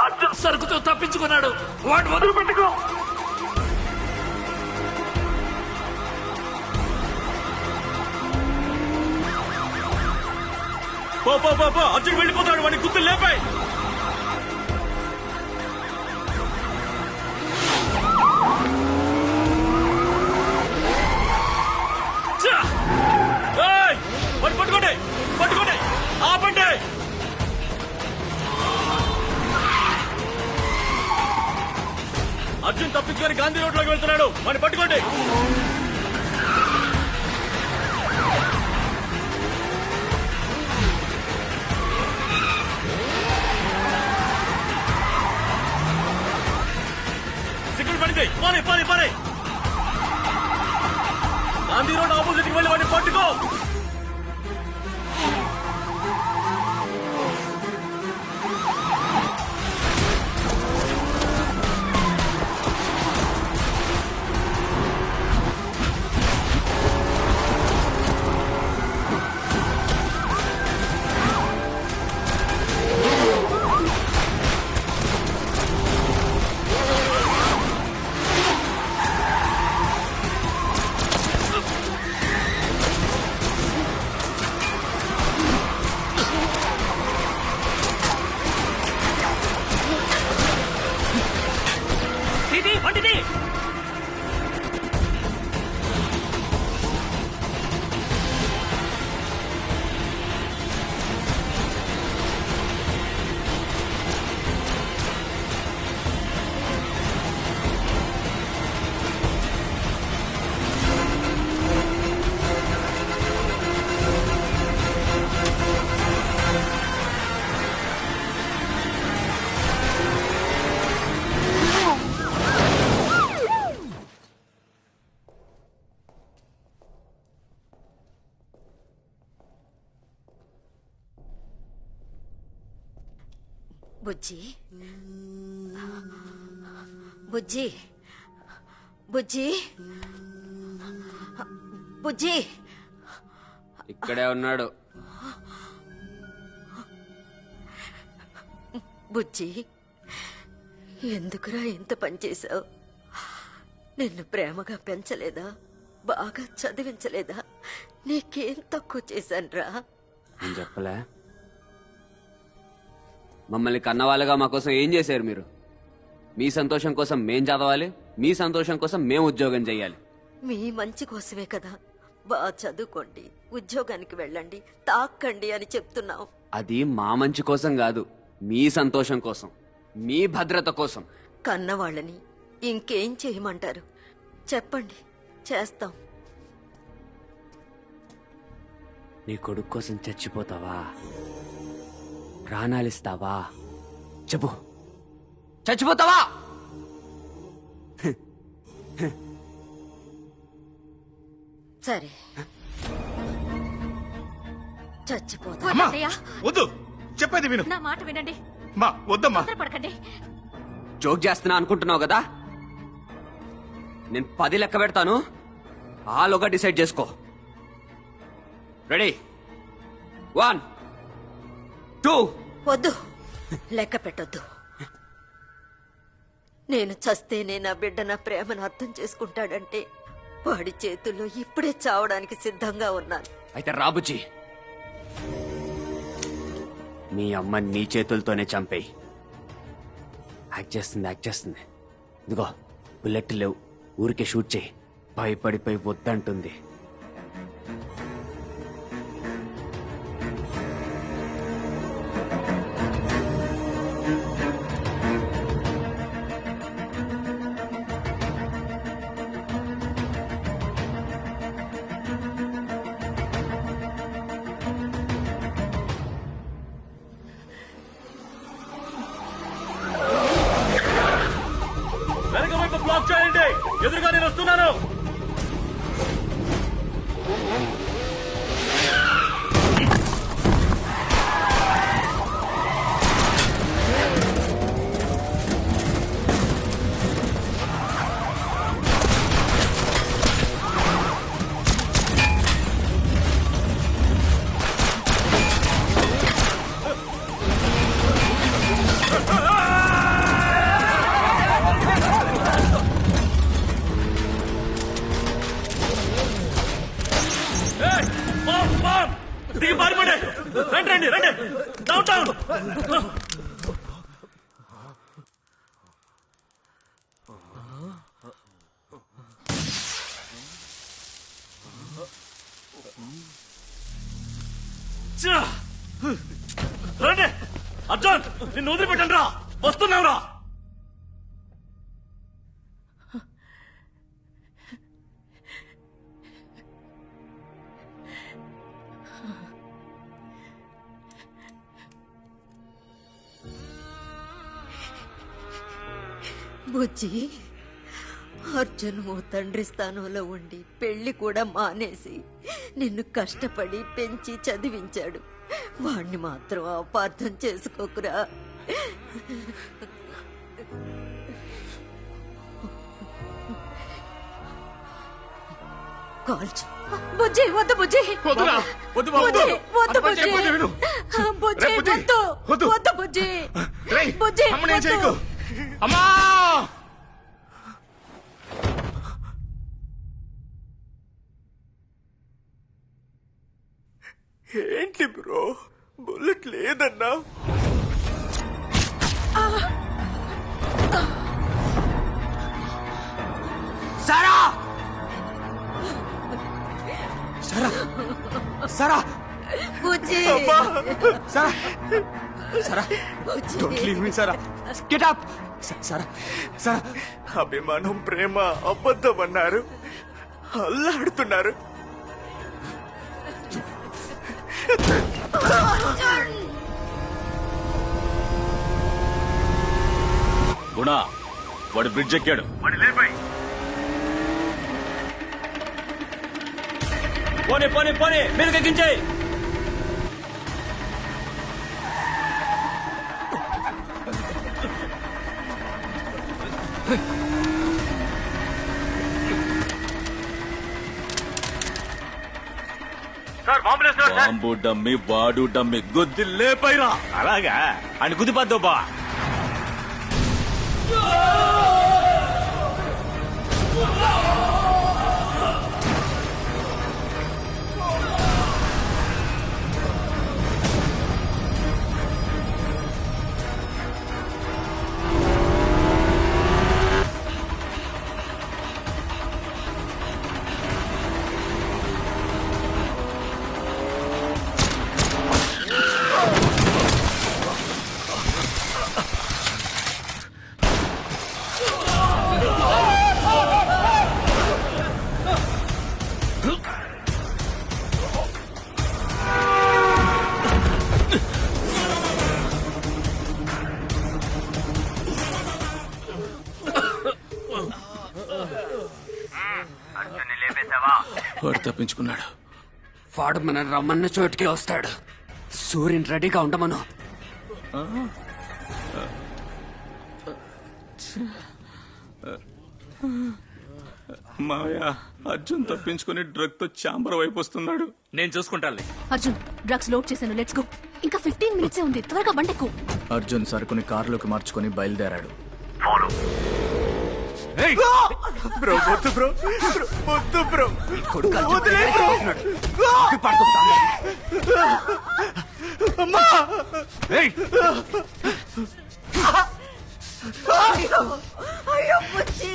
అర్జున్ సరుకుతో తప్పించుకున్నాడు. వాడు వదిలి పెట్టుకో పో పో. అర్జున్ వెళ్ళిపోతాడు. వాడిని గుర్తులు లేపాయి. గాంధీ రోడ్లోకి వెళ్తున్నాడు. వాడిని పట్టుకోండి. బుజ్జి. బుజ్జి. బుజ్జి. బుజ్జి. ఇక్కడే ఉన్నాడు. బుజ్జి ఎందుకురా ఇంత పని చేశావు? నిన్ను ప్రేమగా పెంచలేదా? బాగా చదివించలేదా? నీకేం తక్కువ చేశానురా? నేను చెప్పలే. మమ్మల్ని కన్నవాళ్ళగా మా కోసం ఏం చేశారు మీరు? మీ సంతోషం కోసం మేం చదవాలి మీ సంతోషం కోసం మేము ఉద్యోగం చేయాలి మీ మంచి కోసమే కదా. బాగా చదువుకోండి ఉద్యోగానికి వెళ్ళండి తాక్కండి అని చెప్తున్నావు. అది మా మంచి కోసం కాదు మీ సంతోషం కోసం మీ భద్రత కోసం. కన్నవాళ్ళని ఇంకేం చేయమంటారు? చెప్పండి చేస్తాం. నీ కొడుకు కోసం చచ్చిపోతావా? ప్రాణాలిస్తావా? చెప్పు. చచ్చిపోతావా? సరే. చచ్చిపోతా. అమ్మా అత్తయ్య. వద్దు. చెప్పేది విను. నా మాట వినండి. మా వద్దమ్మా. తొందరపడకండి. జోక్ చేస్తున్నా అనుకుంటున్నావు కదా? నేను పది లెక్క పెడతాను. ఆలోగా డిసైడ్ చేసుకో. రెడీ వన్ టూ వద్దు. లెక్క పెట్టొద్దు. నేను చస్తేనే నా బిడ్డ నా ప్రేమను అర్థం చేసుకుంటాడంటే వాడి చేతుల్లో ఇప్పుడే చావడానికి సిద్ధంగా ఉన్నాను. అయితే రాబుజీ మీ అమ్మ నీ చేతులతోనే చంపేయి. యాక్ట్ చేస్తుంది యాక్ట్ చేస్తుంది. ఇదిగో బుల్లెట్ లేవు. ఊరికే షూట్ చేయి. భయపడిపోయి వద్దంటుంది. చేయండి ఎదురుగా నేను వస్తున్నాను. దిగి పారిపోండి రండి రండి రండి. డౌన్ టౌన్ రండి. అర్జున్ నిన్ను వదిలిపెట్టండి రా వస్తున్నాం రా బుజ్జి అర్జున్ ఓ తండ్రి స్థానంలో ఉండి పెళ్ళి కూడా మానేసి నిన్ను కష్టపడి పెంచి చదివించాడు. వాణ్ణి మాత్రం అపార్థం చేసుకోకురా. కాల్చు బుజ్జి వద్దు బుజ్జి. వద్దురా వద్దు బాబు. బుజ్జి వద్దు బుజ్జి. బుజ్జి బుజ్జి, వద్దు బుజ్జి. రేయ్, బుజ్జి అమ్మని ఏం వద్దు. చేయకు. అమ్మా! ఏంటి బ్రో? బుల్లెట్ లేదన్నా? Sara! Sara! Sara! Bujji! Sara! Sara! Bujji! Don't leave me Sara! Get up Sara Sara. అభిమానం ప్రేమ అబద్ధం అన్నారు అల్లాడుతున్నారు. గుణ వాడు బ్రిడ్జ్ ఎక్కాడు. పోనీ పోనీ పోనీ మీరు ఎక్కించాయి బాంబు డమ్మి వాడు డమ్మి గుద్ది లేపైరా. అలాగా? అని గుద్దిపద్దు బా. వాడు తప్పించుకున్నాడు వాడు మన రమ్మన్న చోటుకి వస్తాడు. సూర్యుని రెడీగా ఉండమను. మాయా అర్జున్ తప్పించుకుని డ్రగ్తో చాంబర్ వైపు వస్తున్నాడు. నేను చూసుకుంటానులే. అర్జున్ డ్రగ్స్ లోడ్ చేశాను. లెట్స్ గో ఇంకా ఫిఫ్టీన్ మినిట్స్ ఉంది. త్వరగా బండెక్కు. అర్జున్ సరుకుని కారులోకి మార్చుకొని బయలుదేరాడు. బ్రో వద్దు బ్రో. బ్రో, వద్దు బ్రో. కొడుకు వదిలే బ్రో. ఏయ్, అయ్యో! అయ్యో బుజ్జి!